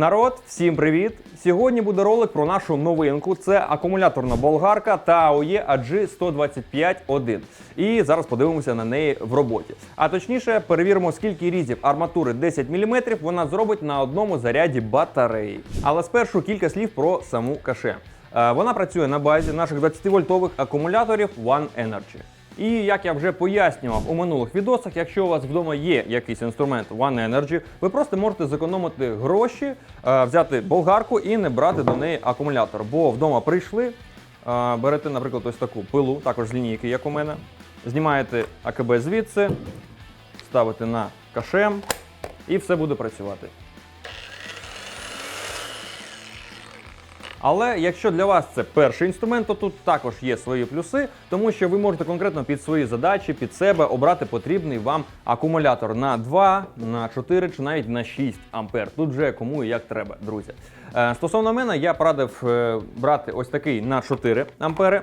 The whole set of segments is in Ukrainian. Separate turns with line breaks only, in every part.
Народ, всім привіт! Сьогодні буде ролик про нашу новинку. Це акумуляторна болгарка TAOE AG125-1. І зараз подивимося на неї в роботі. А точніше, перевіримо, скільки різів арматури 10 мм вона зробить на одному заряді батареї. Але спершу кілька слів про саму каше. Е, Вона працює на базі наших 20-вольтових акумуляторів One Energy. І як я вже пояснював у минулих відосах, якщо у вас вдома є якийсь інструмент One Energy, ви просто можете зекономити гроші, е, взяти болгарку і не брати до неї акумулятор. Бо вдома прийшли, е, берете, наприклад, ось таку пилу, також з лінійки, як у мене, знімаєте АКБ звідси, ставите на кашем і все буде працювати. Але якщо для вас це перший інструмент, то тут також є свої плюси, тому що ви можете конкретно під свої задачі, під себе обрати потрібний вам акумулятор на 2, на 4 чи навіть на 6 ампер. Тут вже кому і як треба, друзі. Е, Стосовно мене, я порадив е, брати ось такий на 4 ампери.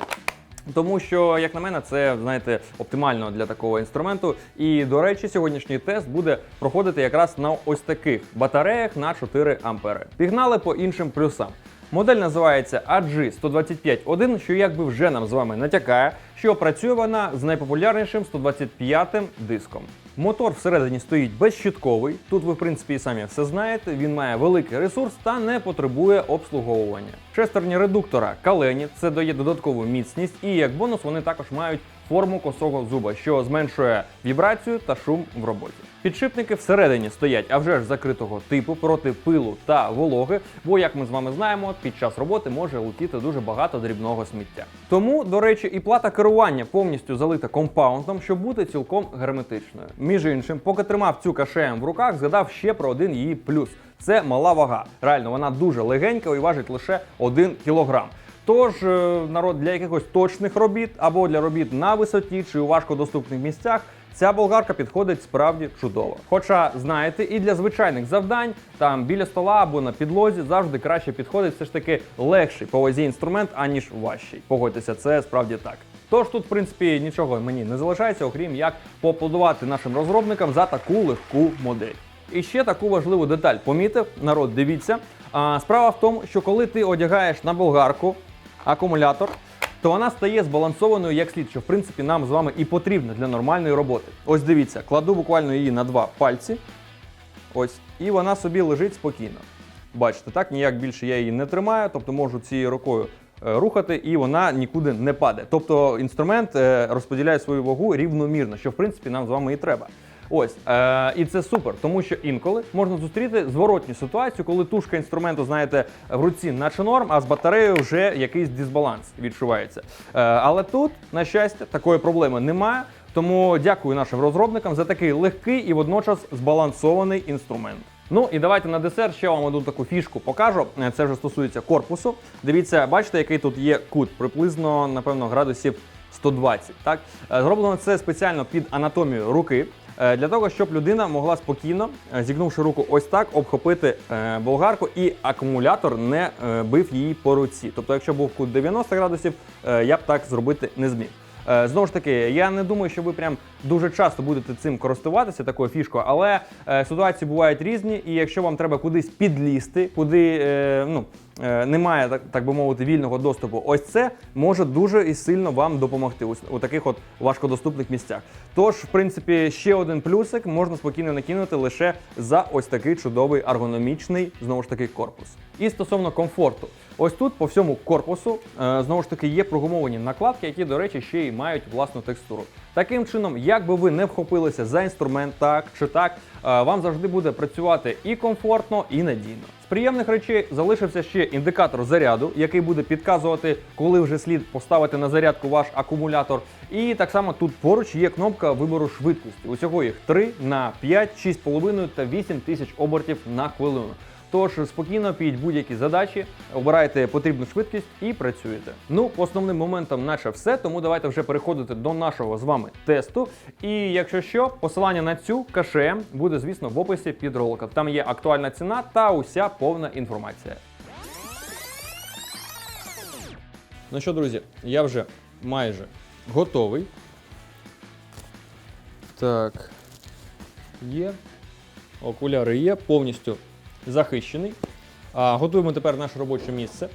Тому що, як на мене, це знаєте оптимально для такого інструменту. І до речі, сьогоднішній тест буде проходити якраз на ось таких батареях на 4 ампери. Пігнали по іншим плюсам. Модель називається AG125.1, що якби вже нам з вами натякає, що працює вона з найпопулярнішим 125 диском. Мотор всередині стоїть безщитковий. Тут ви, в принципі, і самі все знаєте. Він має великий ресурс та не потребує обслуговування. Шестерні редуктора калені, це дає додаткову міцність, і як бонус вони також мають форму косого зуба, що зменшує вібрацію та шум в роботі. Підшипники всередині стоять, а вже ж закритого типу проти пилу та вологи, бо, як ми з вами знаємо, під час роботи може летіти дуже багато дрібного сміття. Тому, до речі, і плата керування повністю залита компаундом, щоб бути цілком герметичною. Між іншим, поки тримав цю кашеєм в руках, згадав ще про один її плюс: це мала вага. Реально, вона дуже легенька і важить лише 1 кілограм. Тож, е, народ для якихось точних робіт або для робіт на висоті чи у важкодоступних місцях. Ця болгарка підходить справді чудово. Хоча, знаєте, і для звичайних завдань, там біля стола або на підлозі завжди краще підходить все ж таки легший по вазі інструмент, аніж важчий. Погодьтеся, це справді так. Тож тут, в принципі, нічого мені не залишається, окрім як поаплодувати нашим розробникам за таку легку модель. І ще таку важливу деталь помітив, народ, дивіться. А, справа в тому, що коли ти одягаєш на болгарку акумулятор, то вона стає збалансованою як слід, що в принципі нам з вами і потрібно для нормальної роботи. Ось дивіться, кладу буквально її на два пальці. Ось, і вона собі лежить спокійно. Бачите, так ніяк більше я її не тримаю, тобто можу цією рукою е, рухати, і вона нікуди не падає. Тобто інструмент е, розподіляє свою вагу рівномірно, що в принципі нам з вами і треба. Ось е, і це супер, тому що інколи можна зустріти зворотню ситуацію, коли тушка інструменту, знаєте, в руці наче норм, а з батареєю вже якийсь дисбаланс відчувається. Е, але тут, на щастя, такої проблеми немає. Тому дякую нашим розробникам за такий легкий і водночас збалансований інструмент. Ну і давайте на десерт ще вам одну таку фішку покажу. Е, Це вже стосується корпусу. Дивіться, бачите, який тут є кут, приблизно, напевно, градусів 120. Так Е, зроблено це спеціально під анатомію руки. Е, Для того, щоб людина могла спокійно, е, зігнувши руку ось так, обхопити е, болгарку і акумулятор не бив її по руці. Тобто, якщо був кут 90 градусів, я б так зробити не зміг. Знову ж таки, я не думаю, що ви прям дуже часто будете цим користуватися, такою фішкою, але е, ситуації бувають різні, і якщо вам треба кудись підлізти, куди е, ну, е, немає, так, так би мовити, вільного доступу, ось це може дуже і сильно вам допомогти у, у таких от важкодоступних місцях. Тож, в принципі, ще один плюсик можна спокійно накинути лише за ось такий чудовий ергономічний, знову ж таки, корпус. І стосовно комфорту. Ось тут по всьому корпусу е, знову ж таки є прогумовані накладки, які, до речі, ще й мають власну текстуру. Таким чином, як би ви не вхопилися за інструмент, так чи так, е, вам завжди буде працювати і комфортно, і надійно. З приємних речей залишився ще індикатор заряду, який буде підказувати, коли вже слід поставити на зарядку ваш акумулятор. І так само тут поруч є кнопка вибору швидкості. Усього їх 3 на 5, 6,5 та 8 тисяч обертів на хвилину. Тож спокійно під будь-які задачі, обирайте потрібну швидкість і працюєте. Ну, основним моментам, наче все, тому давайте вже переходити до нашого з вами тесту. І якщо що, посилання на цю каше буде, звісно, в описі під роликом. Там є актуальна ціна та уся повна інформація. Ну що, друзі, я вже майже готовий. Так. Є. Окуляри є, повністю захищений. Готуємо тепер наше робоче місце.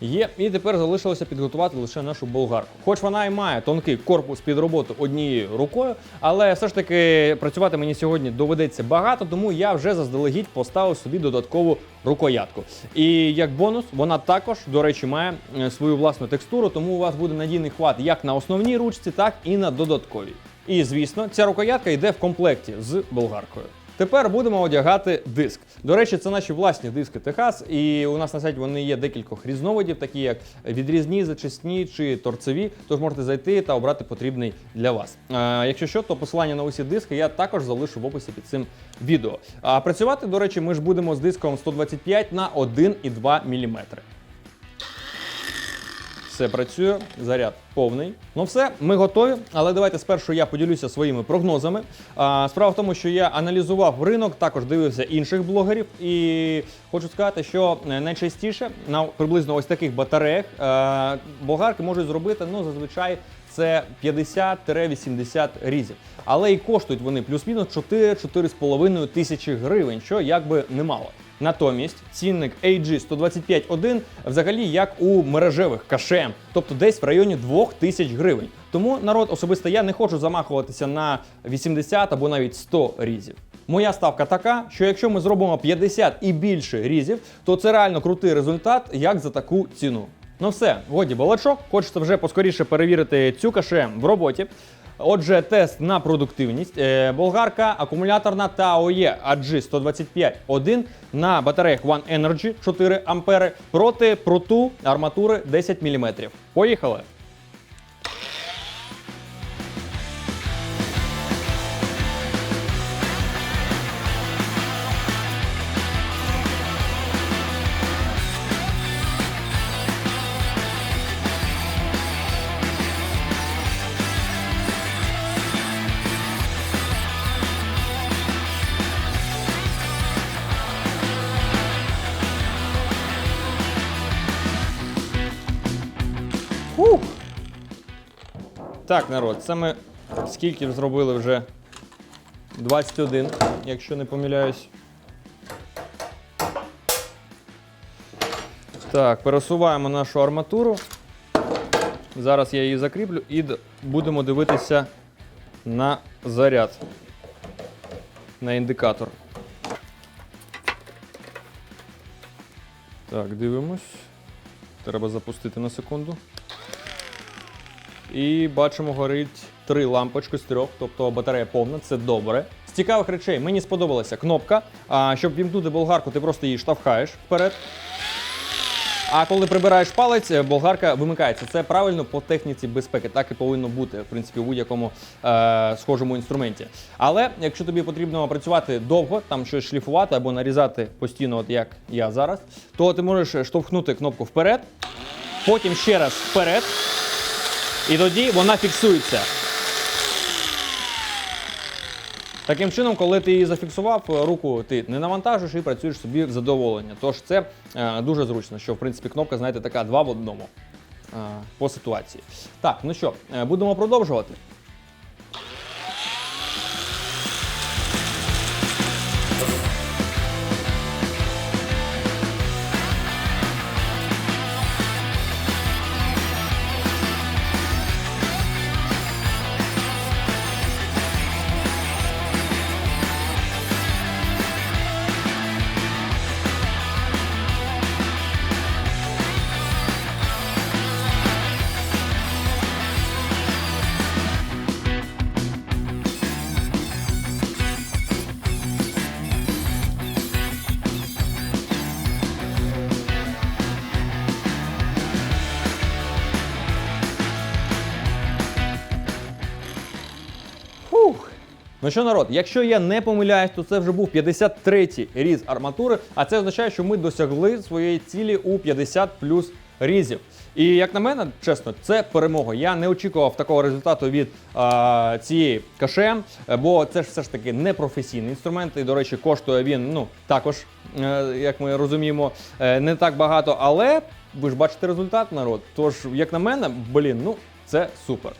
Є, і тепер залишилося підготувати лише нашу болгарку. Хоч вона і має тонкий корпус під роботу однією рукою, але все ж таки працювати мені сьогодні доведеться багато, тому я вже заздалегідь поставив собі додаткову рукоятку. І як бонус, вона також, до речі, має е, свою власну текстуру, тому у вас буде надійний хват як на основній ручці, так і на додатковій. І звісно, ця рукоятка йде в комплекті з болгаркою. Тепер будемо одягати диск. До речі, це наші власні диски Техас, і у нас на сайті вони є декількох різновидів, такі як відрізні, зачисні чи торцеві. Тож можете зайти та обрати потрібний для вас. А, якщо що, то посилання на усі диски я також залишу в описі під цим відео. А працювати, до речі, ми ж будемо з диском 125 на 1,2 мм. Все працює, заряд повний. Ну все, ми готові. Але давайте спершу я поділюся своїми прогнозами. А, справа в тому, що я аналізував ринок, також дивився інших блогерів, і хочу сказати, що е, найчастіше на приблизно ось таких батареях е, болгарки можуть зробити ну зазвичай. Це 50-80 різів. Але і коштують вони плюс-мінус 4-4,5 тисячі гривень, що якби немало. Натомість цінник AG 125.1 взагалі як у мережевих КШМ, тобто десь в районі 2000 гривень. Тому народ особисто я не хочу замахуватися на 80 або навіть 100 різів. Моя ставка така, що якщо ми зробимо 50 і більше різів, то це реально крутий результат, як за таку ціну. Ну все, годі балачок. Хочеться вже поскоріше перевірити цю КШМ в роботі. Отже, тест на продуктивність. Е, Болгарка акумуляторна та ОЄ AG 125.1 на батареях One Energy 4 ампери проти пруту арматури 10 мм. Поїхали! Так, народ, це ми скільки зробили вже 21, якщо не помиляюсь. Так, пересуваємо нашу арматуру. Зараз я її закріплю і будемо дивитися на заряд, на індикатор. Так, дивимось. Треба запустити на секунду. І бачимо, горить три лампочки з трьох, тобто батарея повна, це добре. З цікавих речей мені сподобалася кнопка. А, щоб вімкнути болгарку, ти просто її штовхаєш вперед. А коли прибираєш палець, е, болгарка вимикається. Це правильно по техніці безпеки. Так і повинно бути, в принципі, у будь-якому е, схожому інструменті. Але якщо тобі потрібно працювати довго, там щось шліфувати або нарізати постійно, от як я зараз, то ти можеш штовхнути кнопку вперед, потім ще раз вперед, і тоді вона фіксується. Таким чином, коли ти її зафіксував, руку ти не навантажуєш і працюєш собі в задоволення. Тож це е, дуже зручно, що в принципі кнопка, знаєте, така два в одному е, по ситуації. Так, ну що, е, будемо продовжувати. Ну що, народ, якщо я не помиляюсь, то це вже був 53-й різ арматури, а це означає, що ми досягли своєї цілі у 50 плюс різів. І як на мене, чесно, це перемога. Я не очікував такого результату від а, цієї КШМ, бо це ж все ж таки не професійний інструмент. І, до речі, коштує він ну також, е, як ми розуміємо, е, не так багато. Але ви ж бачите результат, народ. Тож, як на мене, блін, ну це супер.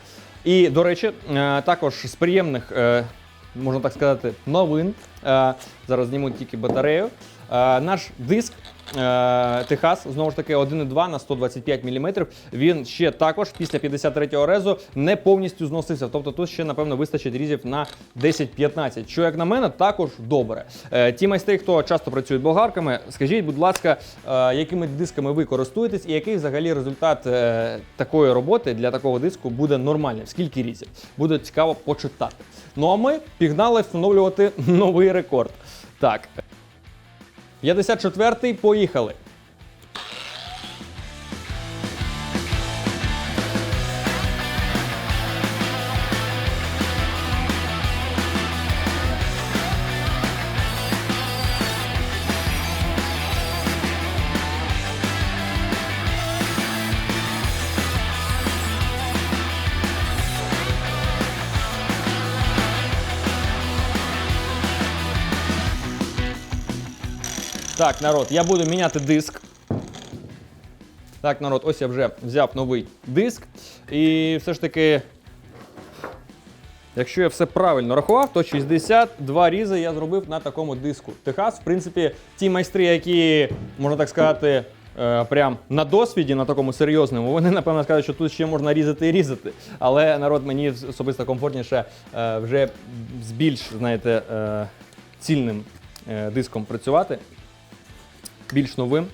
І до речі, е, також з приємних можна так сказати, новин. Е, Зараз зніму тільки батарею. Е, Наш диск Техас, знову ж таки, 1,2 на 125 мм. Він ще також після 53-го резу не повністю зносився. Тобто тут ще, напевно, вистачить різів на 10-15. Що, як на мене, також добре. Е, Ті майстри, хто часто працюють болгарками, скажіть, будь ласка, е, якими дисками ви користуєтесь і який взагалі результат е, такої роботи для такого диску буде нормальним? Скільки різів? Буде цікаво почитати. Ну а ми пігнали встановлювати новий рекорд. Так. 54-й, поїхали. Так, народ, я буду міняти диск. Так, народ, ось я вже взяв новий диск. І все ж таки, якщо я все правильно рахував, то 62 різи я зробив на такому диску. Техас, в принципі, ті майстри, які, можна так сказати, е, прям на досвіді, на такому серйозному, вони напевно скажуть, що тут ще можна різати і різати. Але народ мені особисто комфортніше е, вже з більш, знаєте, е, цільним диском працювати більш новим.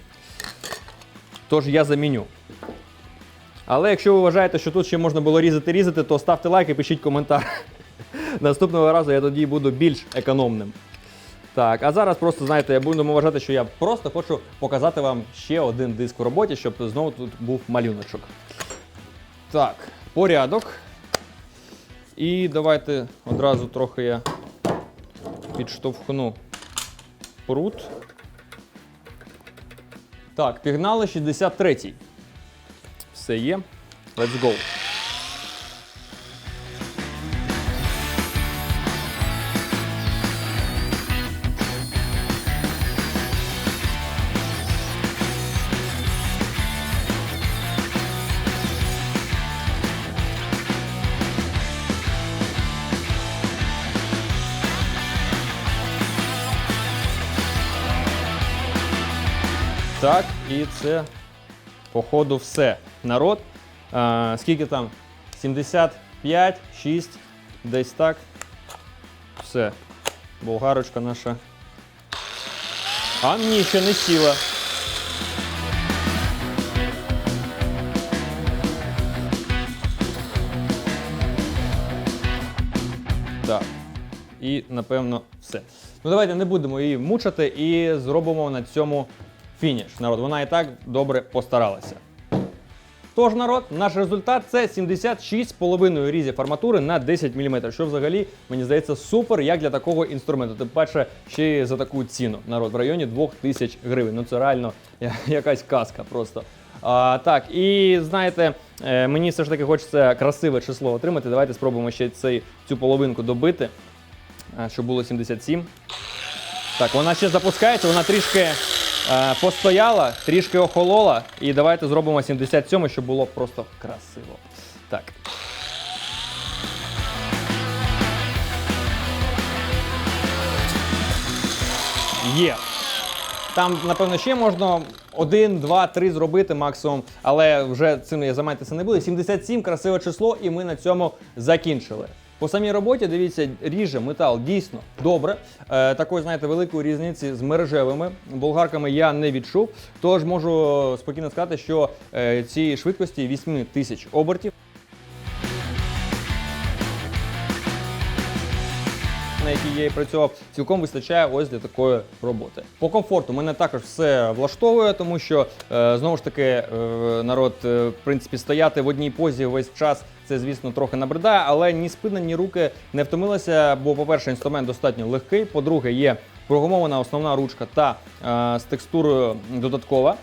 Тож я заміню. Але якщо ви вважаєте, що тут ще можна було різати різати, то ставте лайк і пишіть коментар. Наступного разу я тоді буду більш економним. Так, а зараз просто, знаєте, я буду вважати, що я просто хочу показати вам ще один диск у роботі, щоб знову тут був малюночок. Так, порядок. І давайте одразу трохи я підштовхну прут. Так, пігнали 63-й. Все є. Let's go. І це, походу, все. Народ. А, скільки там? 75, 6, десь так. Все. Болгарочка наша. А ні, ще не сіла. Так. І напевно все. Ну давайте не будемо її мучити і зробимо на цьому фініш. Народ, вона і так добре постаралася. Тож, народ, наш результат це 76,5 різів арматури на 10 мм, що взагалі, мені здається, супер як для такого інструменту. Тим паче, ще й за таку ціну. Народ, в районі 2000 гривень. Ну це реально якась казка просто. А, так, і знаєте, е, мені все ж таки хочеться красиве число отримати. Давайте спробуємо ще цей, цю половинку добити, е, щоб було 77. Так, вона ще запускається, вона трішки постояла, трішки охолола. І давайте зробимо 77, щоб було просто красиво. Так. Є. Там, напевно, ще можна один, два, три зробити максимум, але вже цим я займатися не буду. 77 красиве число, і ми на цьому закінчили. По самій роботі, дивіться, ріже метал дійсно добре. Е, такої, знаєте, великої різниці з мережевими болгарками я не відчув. Тож можу спокійно сказати, що е, цієї швидкості 8 тисяч обертів. на якій я і працював, цілком вистачає ось для такої роботи. По комфорту мене також все влаштовує, тому що е, знову ж таки е, народ, е, в принципі, стояти в одній позі весь час. Це, звісно, трохи набридає, але ні спина, ні руки не втомилися, бо, по-перше, інструмент достатньо легкий. По-друге, є прогумована основна ручка та е, з текстурою додаткова.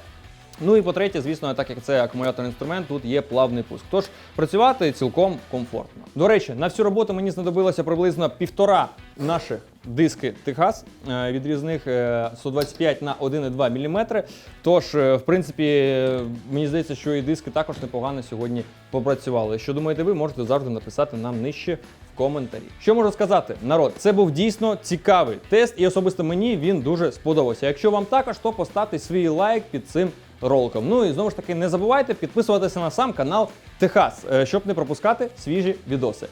Ну і по-третє, звісно, так як це акумуляторний інструмент, тут є плавний пуск. Тож працювати цілком комфортно. До речі, на всю роботу мені знадобилося приблизно півтора наших диски Техас е, відрізних е, 125 на 1,2 мм. Тож, е, в принципі, е, мені здається, що і диски також непогано сьогодні попрацювали. Що думаєте ви, можете завжди написати нам нижче коментарі. Що можу сказати, народ, це був дійсно цікавий тест, і особисто мені він дуже сподобався. Якщо вам також, то поставте свій лайк під цим роликом. Ну і знову ж таки, не забувайте підписуватися на сам канал Техас, е, щоб не пропускати свіжі відоси.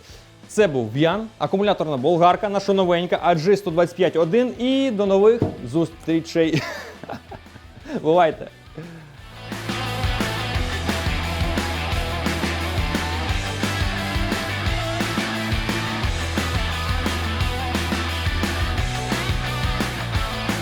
Це був В'ян, акумуляторна болгарка, наша новенька, AG 125.1 і до нових зустрічей. Бувайте!